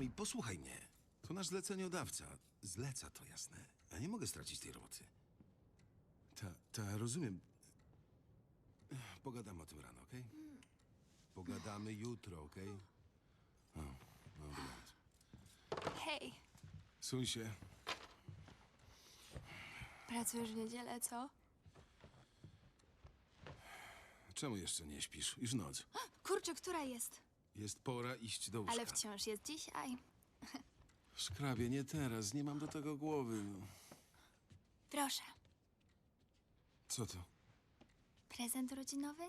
Ej, posłuchaj mnie. To nasz zleceniodawca. Zleca to jasne. Ja nie mogę stracić tej roboty. Ta, ta, rozumiem. Pogadamy o tym rano, okej? Pogadamy jutro, okej? No dobranoc. Hej, Suń się. pracujesz w niedzielę, co? Czemu jeszcze nie śpisz? Już noc. Kurczę, która jest? Jest pora iść do łóżka. Ale wciąż jest dzisiaj. Szkrabie, nie teraz. Nie mam do tego głowy. No. Proszę, Co to? prezent urodzinowy?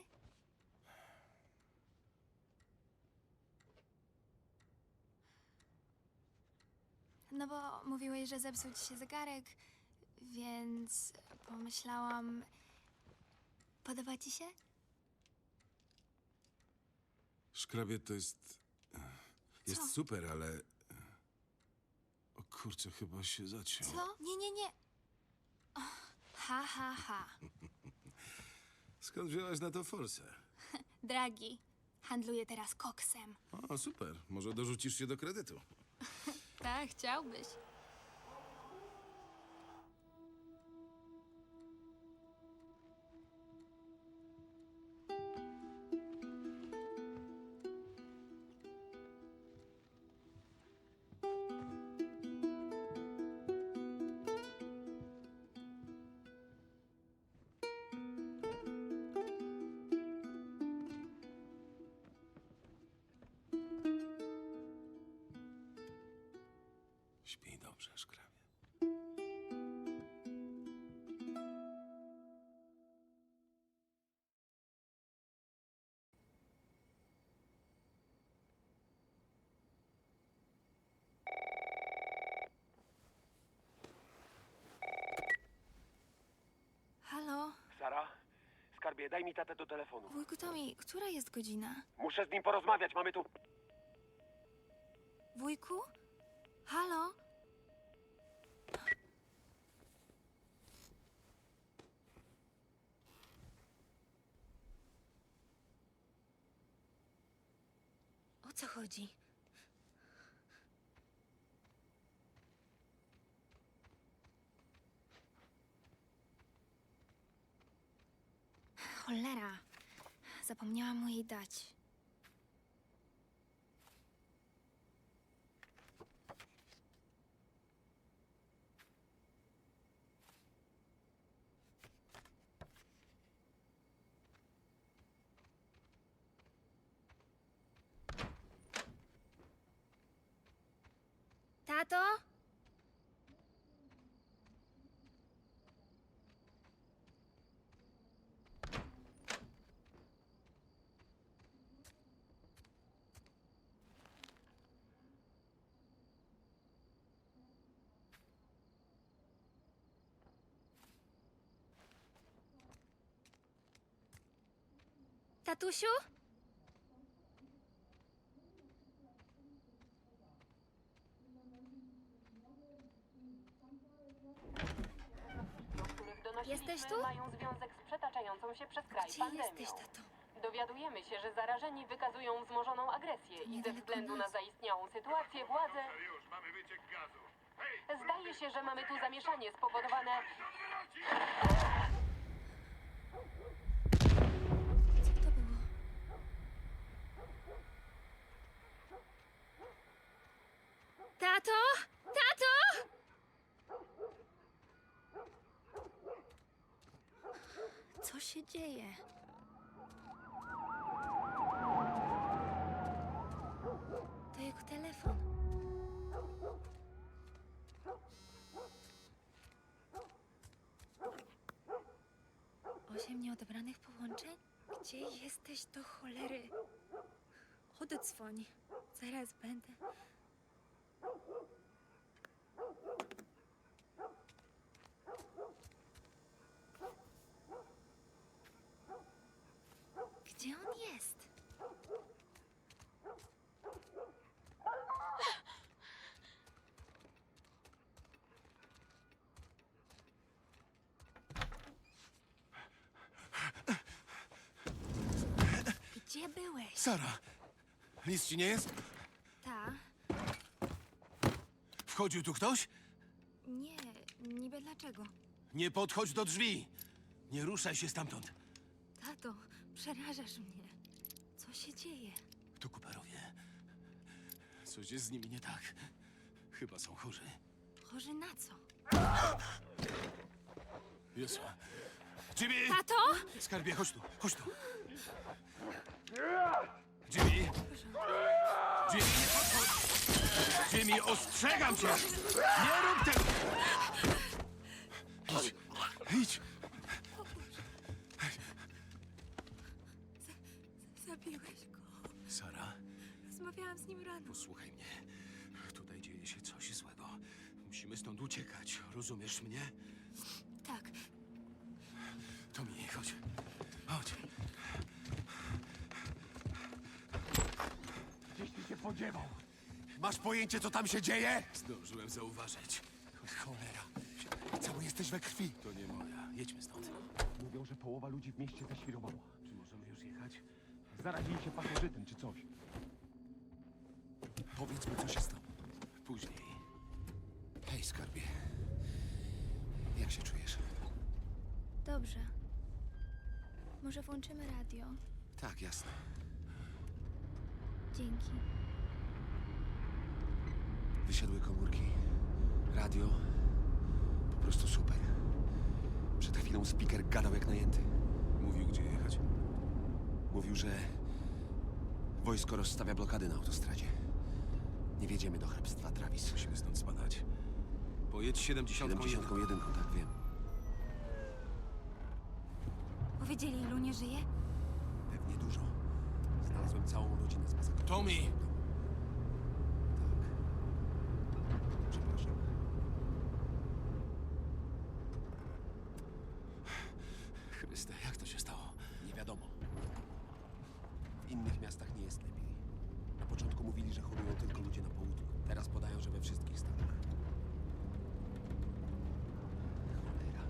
No bo mówiłeś, że zepsuł ci się zegarek, więc pomyślałam... Podoba ci się? Szkrabie to jest... Jest Co? super, ale... O kurczę, chyba się zaciął. Co? Nie, nie, nie. Och, Ha, ha, ha. Skąd wziąłeś na to forsę? Dragi, handluję teraz koksem. O, super. Może dorzucisz się do kredytu. Tak, chciałbyś. Skarbie, daj mi tatę do telefonu. Wujku Tomi, która jest godzina? Muszę z nim porozmawiać, mamy tu... Wujku? Halo? O co chodzi? Zapomniałam mu jej dać. Tato? Tatusiu? do których donosiliśmy, Jesteś tu? mają związek z przetaczającą się przez kraj Gdzie pandemią. jesteś, tato? Dowiadujemy się, że zarażeni wykazują wzmożoną agresję i ze niedaleko względu na nas. zaistniałą sytuację władze Już mamy wyciek gazu. Hej, zdaje się, że mamy tu zamieszanie spowodowane Co to było? Tato? Tato? Co się dzieje? To jego telefon. Osiem nieodebranych połączeń? Gdzie jesteś do cholery? Odzwoń. Zaraz będę. Gdzie on jest? Gdzie byłeś? Sara! Nic ci nie jest? Ta. Wchodził tu ktoś? Nie, niby dlaczego? Nie podchodź do drzwi! Nie ruszaj się stamtąd. Tato, przerażasz mnie. Co się dzieje? To Cooperowie. Coś jest z nimi nie tak. Chyba są chorzy. Chorzy na co? Jezu. Jimmy! Tato! Skarbie, chodź tu, chodź tu. Jimmy! Jimmy, nie podchodź! Jimmy, ostrzegam cię! Nie rób tego! Idź, idź! Zabiłeś go. Sara, Rozmawiałam z nim rano. posłuchaj mnie. Tutaj dzieje się coś złego. Musimy stąd uciekać, rozumiesz mnie? Tak, Tommy, chodź. Chodź. Gdzieś ty się podziewał. Masz pojęcie, co tam się dzieje? Zdążyłem zauważyć. Cholera. Cały jesteś we krwi. To nie moja. Jedźmy stąd. Mówią, że połowa ludzi w mieście ześwirowała. Czy możemy już jechać? Zarazili się pasożytem czy coś. Powiedzmy, co się stało. Później. Hej, skarbie. Jak się czujesz? dobrze. Może włączymy radio? Tak, jasne. Dzięki. Wysiadły komórki. Radio. Po prostu super. Przed chwilą speaker gadał jak najęty. Mówił, gdzie jechać. Mówił, że wojsko rozstawia blokady na autostradzie. Nie wjedziemy do hrabstwa Travis. Musimy stąd spadać. Pojedź 71. 71, tak wiem. Powiedzieli, ilu nie żyje? Pewnie dużo. Znalazłem całą rodzinę z masakrowaną. Tommy! Tak. Przepraszam. Chryste, jak to się stało? Nie wiadomo. W innych miastach nie jest lepiej. Na początku mówili, że chorują tylko ludzie na południu. Teraz podają, że we wszystkich stanach. Cholera.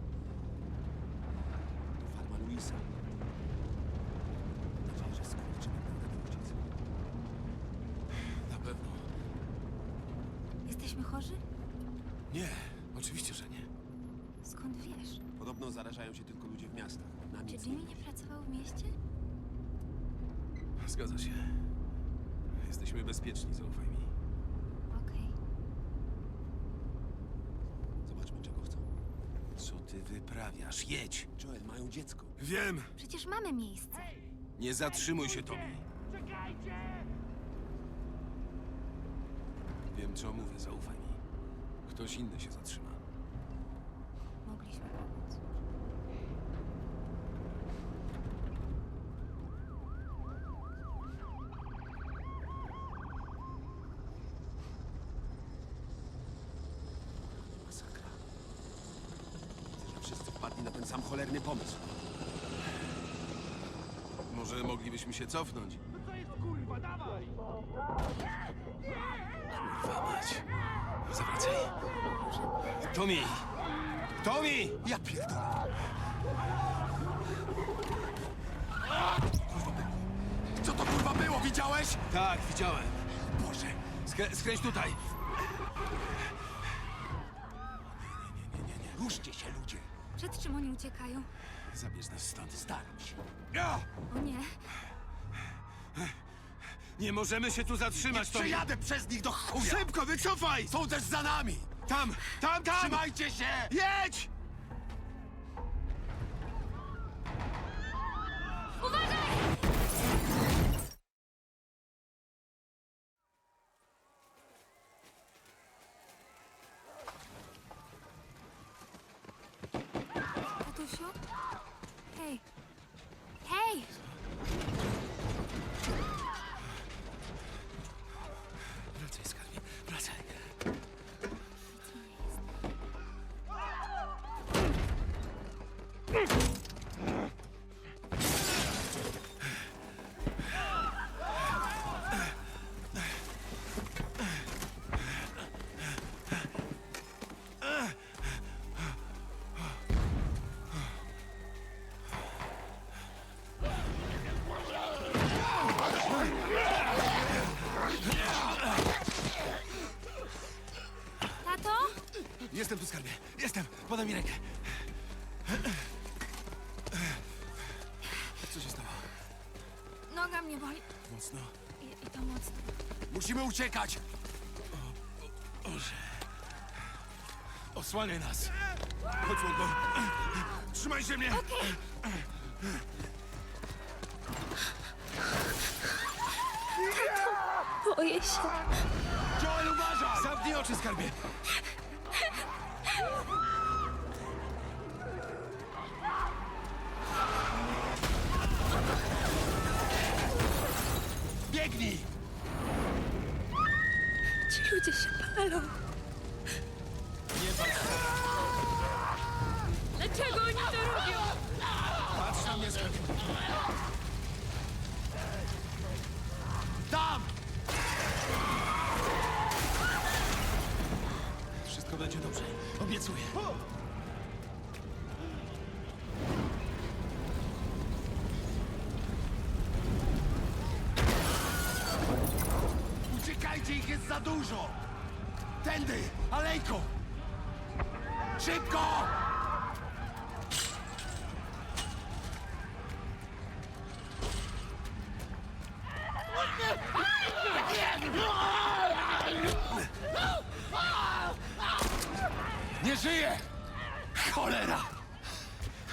To farma Luisa. Mam nadzieję, że skurczymy prawdę ojciec. Na pewno. Jesteśmy chorzy? Nie, oczywiście, że nie. Skąd wiesz? Podobno zarażają się tylko ludzie w miastach. Na Czy nic Jimmy nie pracował w mieście? Zgadza się. Jesteśmy bezpieczni, zaufaj mi. Okej. Zobaczmy, czego chcą. Co ty wyprawiasz? Jedź! Joel, mają dziecko. Wiem! Przecież mamy miejsce. Nie zatrzymuj się, Tommy. Czekajcie! Wiem, co mówię, zaufaj mi. Ktoś inny się zatrzyma. Mogliśmy pomóc. Masakra. Widzę, że wszyscy wpadli na ten sam cholerny pomysł. Może moglibyśmy się cofnąć? No co jest kurwa, dawaj! Kurwa mać. Zawracaj. Tommy! Tommy! Ja pierdolę. Co to kurwa było, widziałeś? Tak, widziałem. Boże. Skrę skręć tutaj. Nie, nie, nie, nie, nie. Ruszcie się, ludzie. Przed czym oni uciekają? Zabierz nas stąd. Staram się. Ja! O nie, Nie możemy się tu zatrzymać, Tommy. przejadę przez nich do chuja! Szybko, wycofaj! Są też za nami! Tam, tam, tam! Trzymajcie się! Jedź! Podaj mi rękę. Co się stało? Noga mnie boli. Mocno? I, i to mocno. Musimy uciekać! Osłaniaj nas! Chodź, Łąko. Trzymaj się mnie! Boję się. Joel, uważaj! Zamknij oczy, skarbie! Za dużo! Tędy! Alejką! Szybko! Nie żyje! Cholera!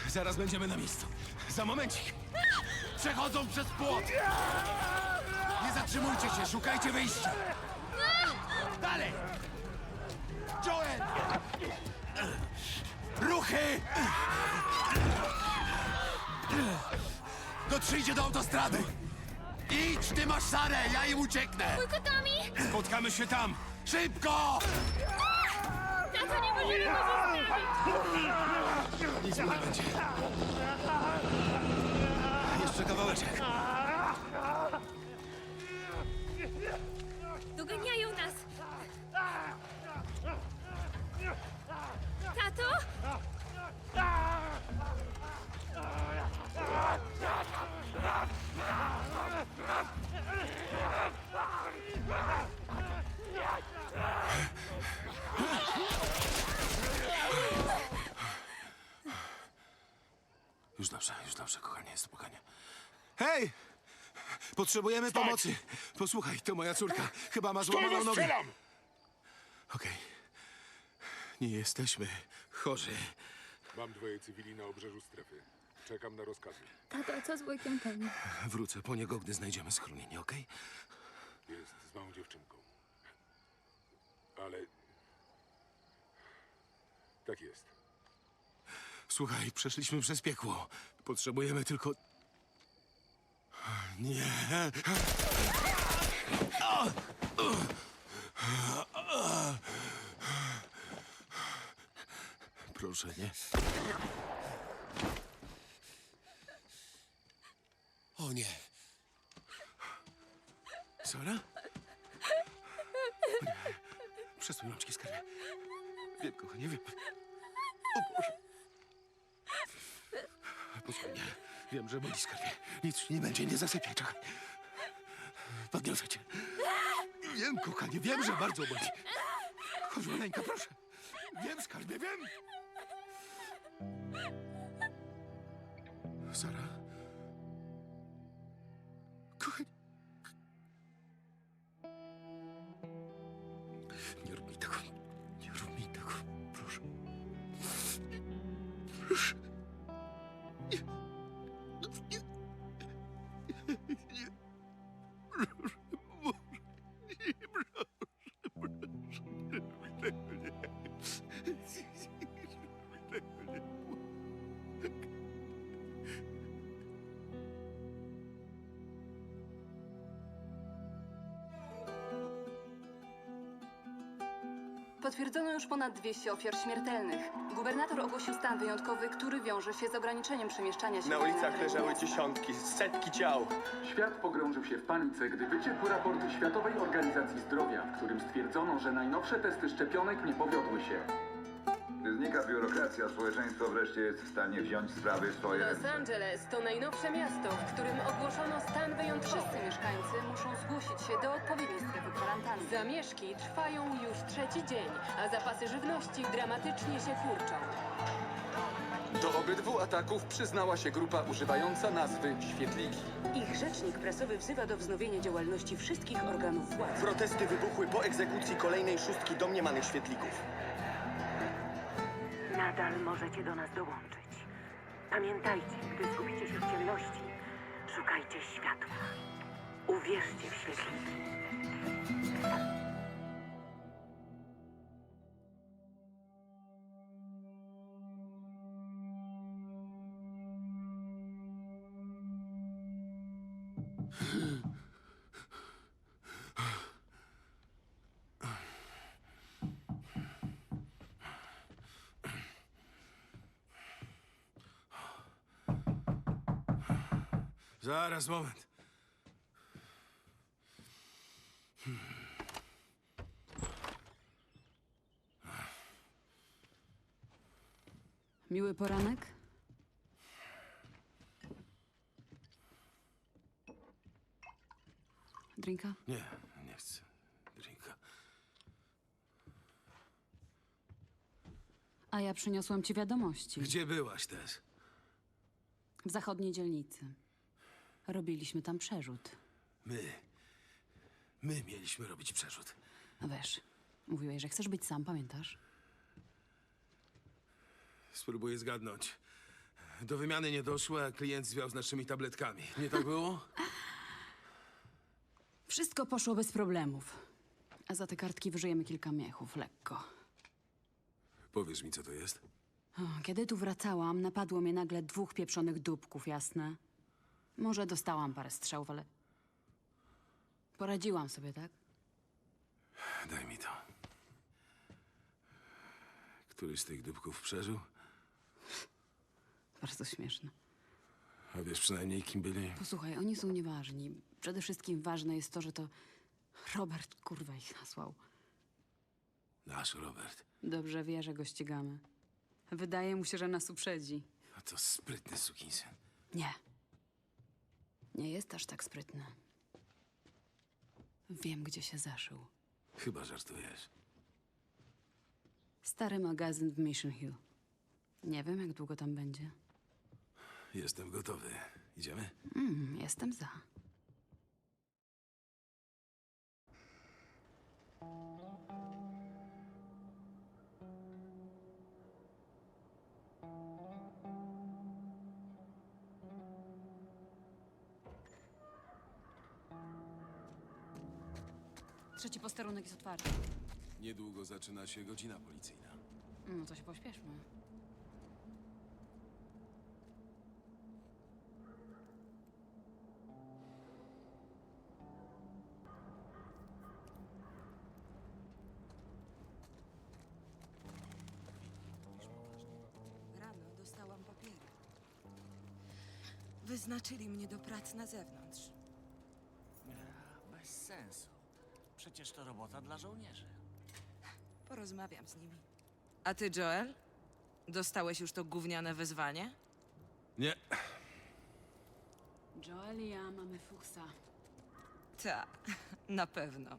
Zaraz będziemy na miejscu. Za momencik. Przechodzą przez płot! Nie zatrzymujcie się, szukajcie wyjścia! Dotrzyjcie do autostrady! Idź, ty masz Sarę, ja im ucieknę! Kotami! Spotkamy się tam. Szybko! Tato, nie możemy go zostawić! Nic mu nie będzie. Jeszcze kawałeczek. Dobrze, kochanie, spokojnie. Hej! Potrzebujemy pomocy. Posłuchaj, to moja córka. Chyba ma złamaną nogę. strzelam! Okej. Nie jesteśmy chorzy. Mam dwoje cywili na obrzeżu strefy. Czekam na rozkazy. Tato, a co z Tony? Wrócę po niego, gdy znajdziemy schronienie, okej? Jest z małą dziewczynką. Ale... Tak jest. Słuchaj, przeszliśmy przez piekło. Potrzebujemy tylko... Nie. Proszę, nie. O nie. Sara? Przesuń rączki, skarbie. Wiem, kochanie, wiem. O Boże. Posłuchaj mnie. Wiem, że boli skarbie. Nic nie będzie, nie zasypiaj, czekaj. Podniosę cię. Wiem, kochanie, wiem, że bardzo boli. Chodź, maleńka, proszę. Wiem, skarbie, wiem. Potwierdzono już ponad 200 ofiar śmiertelnych. Gubernator ogłosił stan wyjątkowy, który wiąże się z ograniczeniem przemieszczania się. Na ulicach leżały dziesiątki, setki ciał. Świat pogrążył się w panice, gdy wyciekł raport Światowej Organizacji Zdrowia, w którym stwierdzono, że najnowsze testy szczepionek nie powiodły się. Znika biurokracja, społeczeństwo wreszcie jest w stanie wziąć sprawy w swoje Los ręce. Angeles to najnowsze miasto, w którym ogłoszono stan wyjątkowy. Wszyscy mieszkańcy muszą zgłosić się do odpowiedniej strefy kwarantanny. Zamieszki trwają już trzeci dzień, a zapasy żywności dramatycznie się kurczą. Do obydwu ataków przyznała się grupa używająca nazwy Świetliki. Ich rzecznik prasowy wzywa do wznowienia działalności wszystkich organów władzy. Protesty wybuchły po egzekucji kolejnej szóstki domniemanych świetlików. Nadal możecie do nas dołączyć. Pamiętajcie, gdy zgubicie się w ciemności, szukajcie światła. Uwierzcie w świetliki. Zaraz, moment. Miły poranek? Drinka? Nie, nie chcę. Drinka. A ja przyniosłam ci wiadomości. Gdzie byłaś też? W zachodniej dzielnicy. Robiliśmy tam przerzut. My. My mieliśmy robić przerzut. No wiesz, mówiłeś, że chcesz być sam, pamiętasz? Spróbuję zgadnąć. Do wymiany nie doszło, a klient zwiał z naszymi tabletkami. Nie tak było? Wszystko poszło bez problemów. A za te kartki wyżyjemy kilka miechów, lekko. Powiesz mi, co to jest? O, Kiedy tu wracałam, napadło mnie nagle dwóch pieprzonych dupków, jasne? Może dostałam parę strzałów, ale... Poradziłam sobie, tak? Daj mi to. Któryś z tych dupków przeżył? Bardzo śmieszne. A wiesz przynajmniej, kim byli? Posłuchaj, oni są nieważni. Przede wszystkim ważne jest to, że to Robert kurwa ich nasłał. Nasz Robert. Dobrze wie, że go ścigamy. Wydaje mu się, że nas uprzedzi. A to sprytny sukinsyn. Nie. Nie jest aż tak sprytny. Wiem, gdzie się zaszył. Chyba żartujesz. Stary magazyn w Mission Hill. Nie wiem, jak długo tam będzie. Jestem gotowy. Idziemy? Mm, jestem za. Trzeci posterunek jest otwarty. Niedługo zaczyna się godzina policyjna. No to się pośpieszmy. Rano dostałam papiery. Wyznaczyli mnie do pracy na zewnątrz. Bez sensu. Przecież to robota dla żołnierzy. Porozmawiam z nimi. A ty, Joel? Dostałeś już to gówniane wezwanie? Nie. Joel i ja mamy fuksa. Ta, na pewno.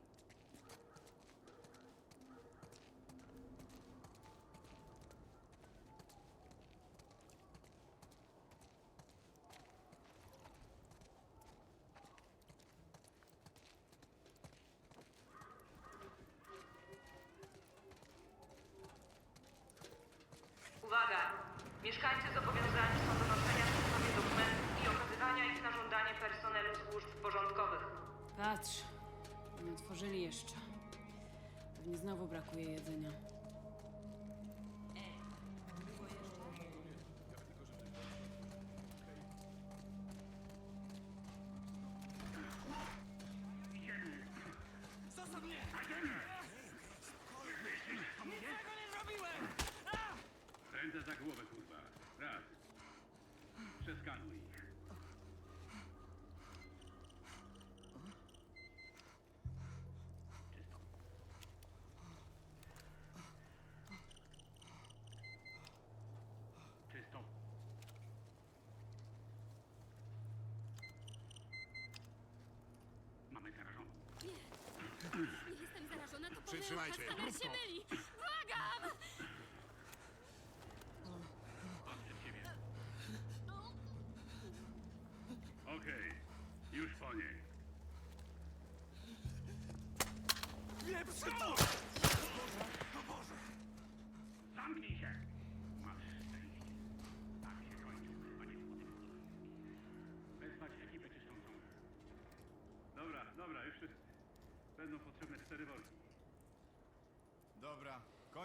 Nie jestem zarażona, to Przytrzymajcie. się myli.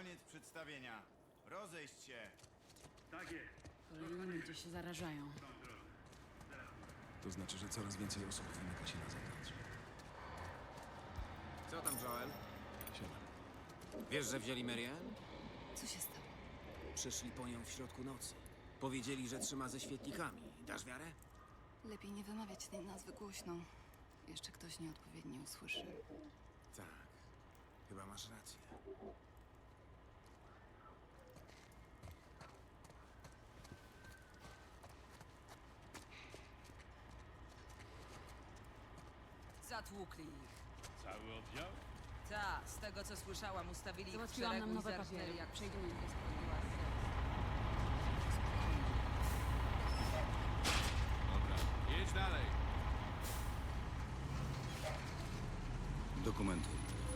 Koniec przedstawienia. Rozejść się. Tak jest. Ludzie się zarażają. To znaczy, że coraz więcej osób wymyka się na zewnątrz. Co tam, Joel? Siema. Wiesz, że wzięli Marian? Co się stało? Przyszli po nią w środku nocy. Powiedzieli, że trzyma ze świetlikami. Dasz wiarę? Lepiej nie wymawiać tej nazwy głośno. Jeszcze ktoś nieodpowiednio usłyszy. Tak. Chyba masz rację. Zatłukli ich. Cały oddział? Ta, z tego co słyszałam, ustawili ich w Załatwiłam szeregu nam i nowe zarżnęli papiery. jak je. Dobra, jedź dalej. Dokumenty.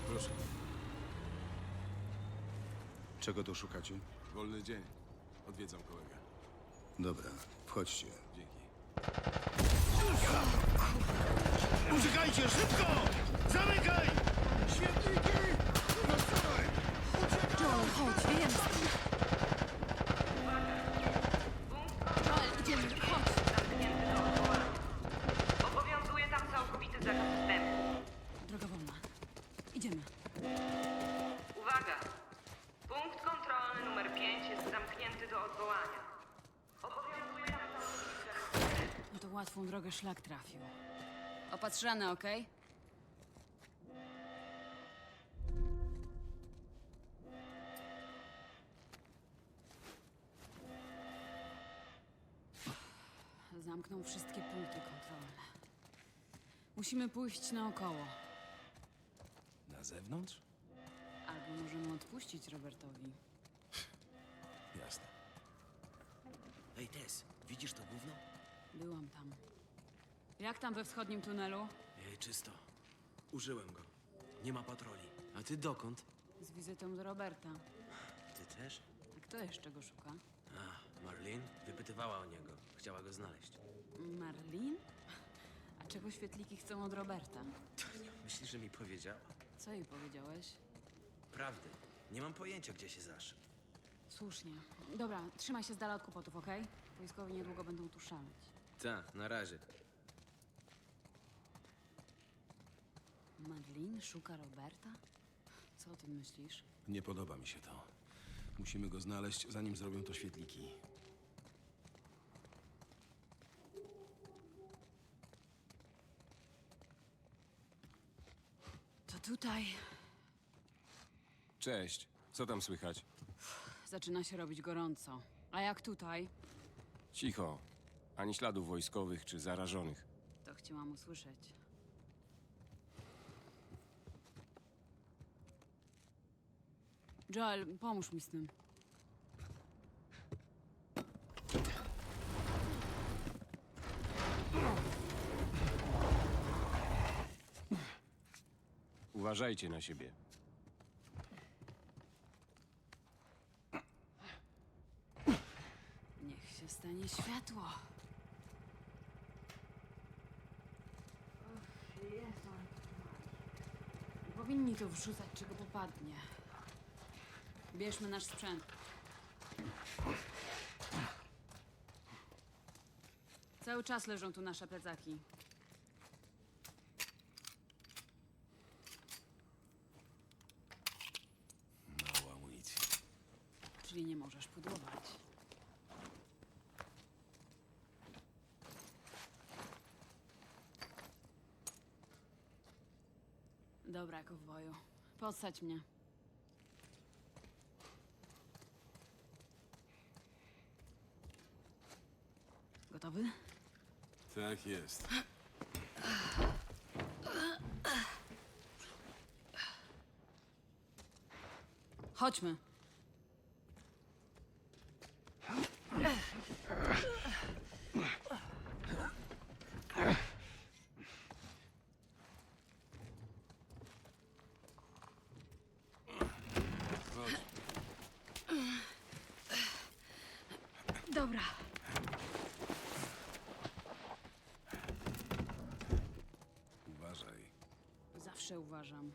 Proszę. Czego tu szukacie? Wolny dzień. Odwiedzam kolegę. Dobra, wchodźcie. Dzięki. Uciekajcie, szybko! Zamykaj! Świetniki! Joel, chodź, stąd. Joel, idziemy, chodź. Zamknięty do odwołania. Obowiązuje tam całkowity zakaz wstępu. Droga wolna. Idziemy. Uwaga! Punkt kontrolny numer 5 jest zamknięty do odwołania. Obowiązuje tam całkowity zakaz wstępu. No to łatwą drogę szlak trafił. Opatrzane, okej? Zamknął wszystkie punkty kontrolne. Musimy pójść naokoło. Na zewnątrz? Albo możemy odpuścić Robertowi. Jasne. Ej, Tess, widzisz to gówno? Jak tam we wschodnim tunelu? Ej, czysto. Użyłem go. Nie ma patroli. A ty dokąd? Z wizytą do Roberta. Ty też? A kto jeszcze go szuka? A, Marlin wypytywała o niego. Chciała go znaleźć. Marlin? A czego świetliki chcą od Roberta? Myślisz, że mi powiedziała? Co jej powiedziałeś? Prawdy. Nie mam pojęcia, gdzie się zaszył. Słusznie. Dobra, trzymaj się z dala od kłopotów, okej? Wojskowi niedługo będą tu szaleć. Ta, na razie. Marlin szuka Roberta? Co o tym myślisz? Nie podoba mi się to. Musimy go znaleźć, zanim zrobią to świetliki. To tutaj Cześć. Co tam słychać? zaczyna się robić gorąco. A jak tutaj? Cicho. Ani śladów wojskowych czy zarażonych. To chciałam usłyszeć. Joel, pomóż mi z tym. Uważajcie na siebie. Niech się stanie światło. Nie powinni tu wrzucać, czego popadnie. Bierzmy nasz sprzęt. Cały czas leżą tu nasze plecaki. Mało amunicji. Czyli nie możesz pudłować. Dobra, kowboju. Podsadź mnie. Gotowy? Tak jest. Chodźmy. Chodź. Dobra. Zawsze uważam.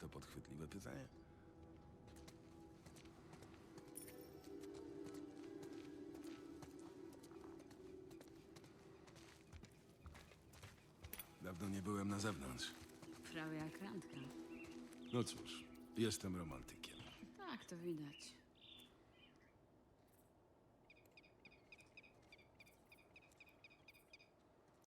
To podchwytliwe pytanie. Dawno nie byłem na zewnątrz. Prawie jak randka. No cóż, jestem romantykiem. Tak, to widać.